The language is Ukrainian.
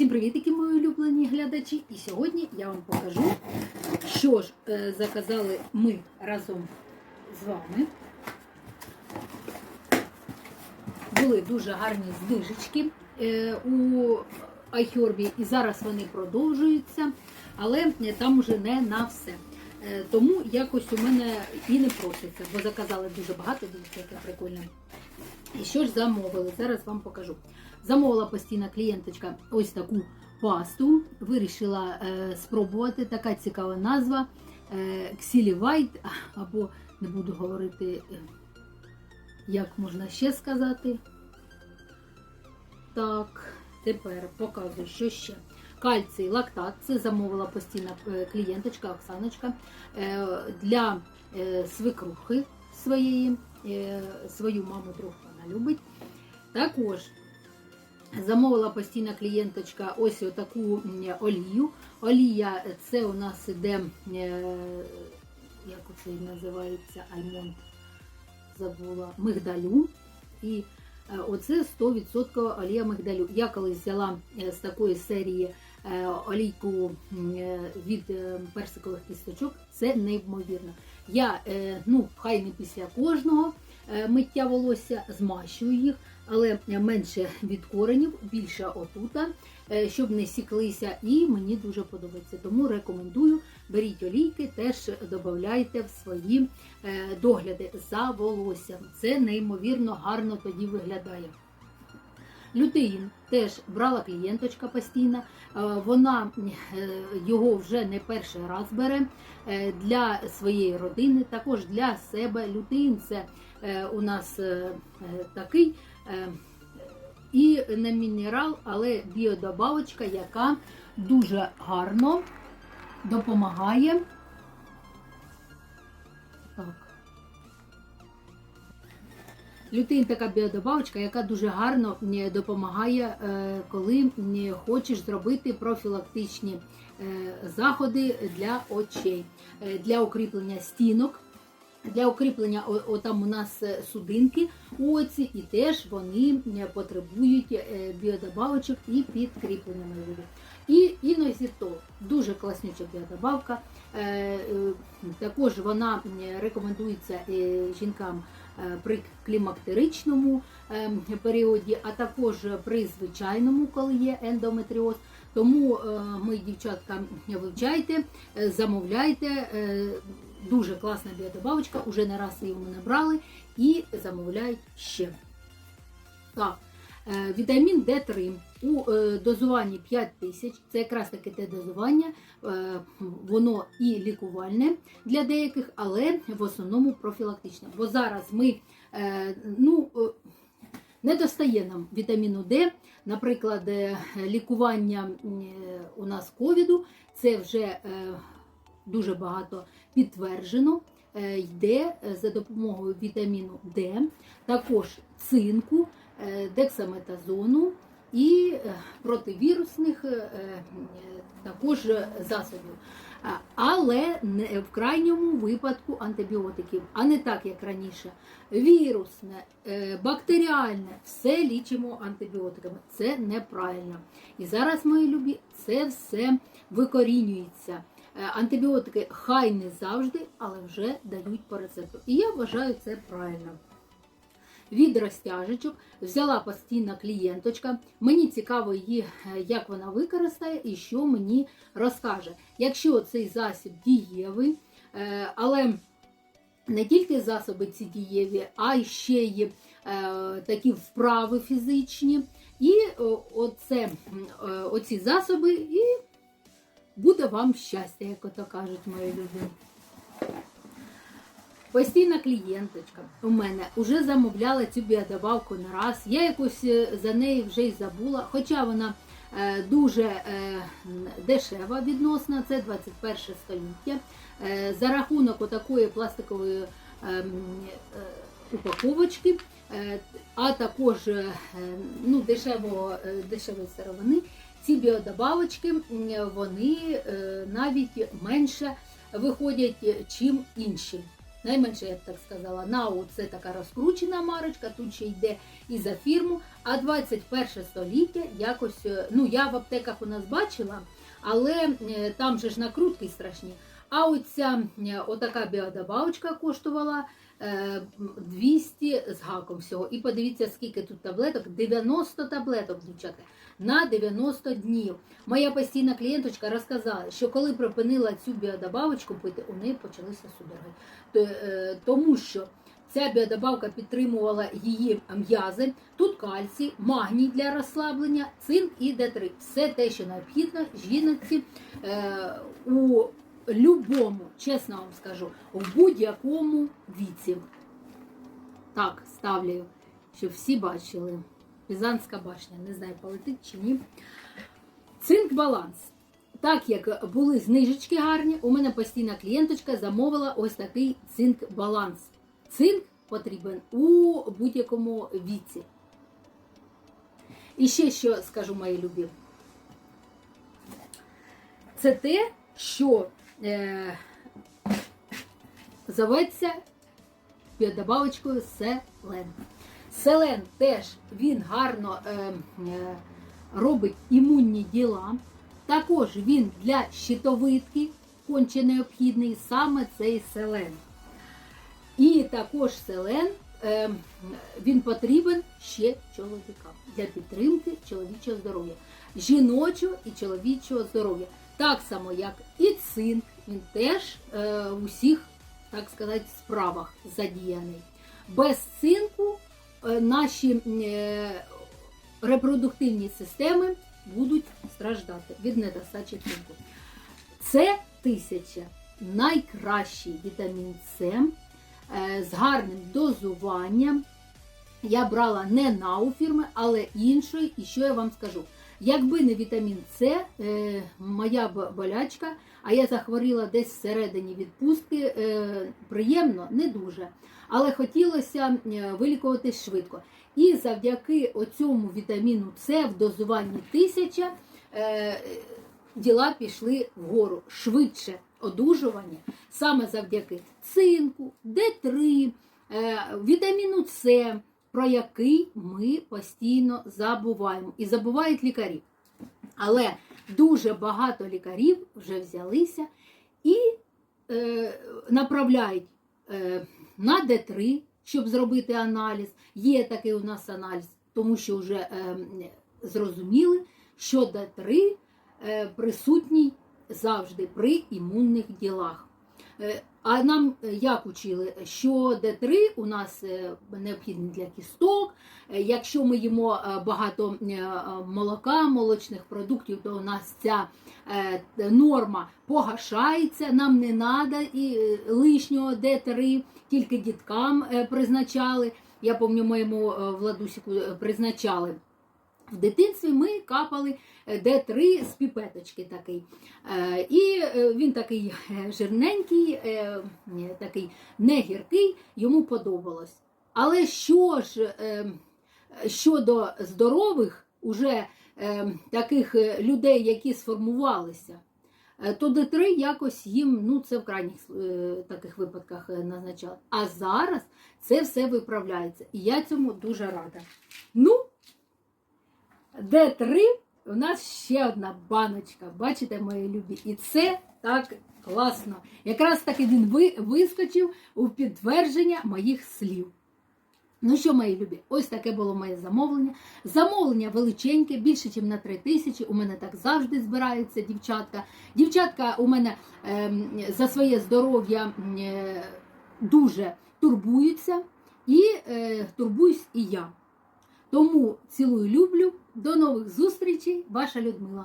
Всім привіт, які мої улюблені глядачі! І сьогодні я вам покажу, що ж е, заказали ми разом з вами. Були дуже гарні знижечки е, у iHerb, і зараз вони продовжуються, але е, там уже не на все. Тому якось у мене і не проситься, бо заказали дуже багато, дивіться, яке прикольне. І що ж замовили? Зараз вам покажу. Замовила постійна клієнточка ось таку пасту. Вирішила е, спробувати. Така цікава назва. Е, White, або не буду говорити, е, як можна ще сказати. Так, тепер показую, що ще. Кальцій, лактат, це замовила постійна е, клієнточка Оксаночка е, для свекрухи своєї, свою маму трохи вона любить. Також замовила постійна клієнточка ось таку олію. Олія це у нас іде, е, як це називається, альмонд, забула, мигдалю. І е, оце 100% олія мигдалю. Я колись взяла е, з такої серії е, олійку е, від е, персикових кісточок. Це неймовірно. Я, е, ну, хай не після кожного е, миття волосся, змащую їх, але менше від коренів, більше отута, е, щоб не сіклися. І мені дуже подобається. Тому рекомендую, беріть олійки, теж додавайте в свої е, догляди за волоссям. Це неймовірно гарно тоді виглядає. Лютеїн теж брала клієнточка постійно. Е, Вона е, його вже не перший раз бере е, для своєї родини, також для себе. Лютеїн це е, у нас е, е, такий е, і не мінерал, але біодобавочка, яка дуже гарно допомагає. Так. Лютеїн така біодобавочка, яка дуже гарно е, допомагає, е, коли е, хочеш зробити профілактичні е, заходи для очей, е, для укріплення стінок. Для укріплення о, там у нас е, судинки у оці, і теж вони е, потребують е, біодобавочок і підкріплення можливо. І інозітол дуже класнюча біодобавка. Також вона рекомендується жінкам при клімактеричному періоді, а також при звичайному, коли є ендометріоз. Тому ми, дівчатка, вивчайте, замовляйте. Дуже класна біодобавочка, уже не раз її ми набрали і замовляють ще. Так, е, вітамін D3 у е, дозуванні 5 тисяч. Це якраз таке те дозування, е, воно і лікувальне для деяких, але в основному профілактичне. Бо зараз ми ну, не достає нам вітаміну Д. Наприклад, лікування у нас ковіду це вже дуже багато підтверджено. е, Йде е, за допомогою вітаміну Д, також цинку, е, дексаметазону і противірусних також засобів. Але не в крайньому випадку антибіотиків, а не так, як раніше. Вірусне, бактеріальне, все лічимо антибіотиками. Це неправильно. І зараз, мої любі, це все викорінюється. Е, Антибіотики хай не завжди, але вже дають по рецепту. І я вважаю це правильно. Від розтяжечок взяла постійна клієнточка. Мені цікаво її, е, як вона використає і що мені розкаже. Якщо цей засіб дієвий, е, але не тільки засоби ці дієві, а ще є такі вправи фізичні. І оце, оці засоби, і буде вам щастя, як ото кажуть мої люди. Постійна клієнточка у мене вже замовляла цю біодобавку не раз. Я якось е, за неї вже й забула, хоча вона е, дуже е, дешева відносно, це 21 століття. За рахунок отакої пластикової ем, упаковочки, а також е, ну, дешевого, дешевої сировини, ці біодобавочки вони е, навіть менше виходять, чим інші. Найменше, я б так сказала, Нау це така розкручена марочка, тут ще йде і за фірму. А 21 століття якось, е, ну я в аптеках у нас бачила, але там же ж накрутки страшні. А оця отака біодобавочка коштувала 200 з гаком всього. І подивіться, скільки тут таблеток. 90 таблеток, дівчата, на 90 днів. Моя постійна клієнточка розказала, що коли припинила цю біодобавочку пити, у неї почалися судороги. Е, Тому що ця біодобавка підтримувала її м'язи. Тут кальцій, магній для розслаблення, цинк і Д3. Все те, що необхідно жінці е, у любому, чесно вам скажу, в будь-якому віці. Так, ставлю, щоб всі бачили. Пізанська башня, не знаю, полетить чи ні. Цинк баланс. Так як були знижечки гарні, у мене постійна клієнточка замовила ось такий цинк баланс. Цинк потрібен у будь-якому віці. І ще що скажу, мої любі. Це те, що е, зоветься добавочкою селен. Селен теж він гарно е, е, робить імунні діла. Також він для щитовидки конче необхідний саме цей селен. І також селен е, він потрібен ще чоловікам для підтримки чоловічого здоров'я, жіночого і чоловічого здоров'я. Так само, як і цинк, він теж е, усіх, так сказати, справах задіяний. Без цинку е, наші е, репродуктивні системи будуть страждати від недостачі цинку. Це тисяча найкращий вітамін С е, з гарним дозуванням. Я брала не нау фірми, але іншої. І що я вам скажу? Якби не вітамін С, е, моя болячка, а я захворіла десь всередині відпустки, е, приємно, не дуже. Але хотілося е, вилікуватись швидко. І завдяки оцьому вітаміну С в дозуванні тисяча діла пішли вгору швидше одужування саме завдяки цинку, Д3, е, вітаміну С, про який ми постійно забуваємо. І забувають лікарі. Але дуже багато лікарів вже взялися і е, направляють е, на Д3, щоб зробити аналіз. Є такий у нас аналіз, тому що вже е, зрозуміли, що Д3 е, присутній завжди при імунних ділах. Е, А нам е, як учили, що Д3 у нас е, необхідний для кісток. Якщо ми їмо багато молока, молочних продуктів, то у нас ця норма погашається. Нам не треба і лишнього Д3, тільки діткам призначали. Я пам'ятаю, моєму Владусіку призначали. В дитинстві ми капали е, Д3 з піпеточки такий. Е, І е, він такий жирненький, такий не гіркий, йому подобалось. Але що ж е, щодо здорових, уже е, таких людей, які сформувалися, то Д3 якось їм, ну це в крайніх таких випадках назначали. А зараз це все виправляється. І я цьому дуже рада. Ну, Д3 у нас ще одна баночка. Бачите, мої любі? І це так класно. Якраз таки він вискочив у підтвердження моїх слів. Ну що, мої любі, ось таке було моє замовлення. Замовлення величеньке, більше, ніж на 3 тисячі. У мене так завжди збираються дівчатка. Дівчатка у мене ем, за своє здоров'я е, дуже турбуються, і е, турбуюсь і я. Тому цілую, люблю. До нових зустрічей, ваша Людмила.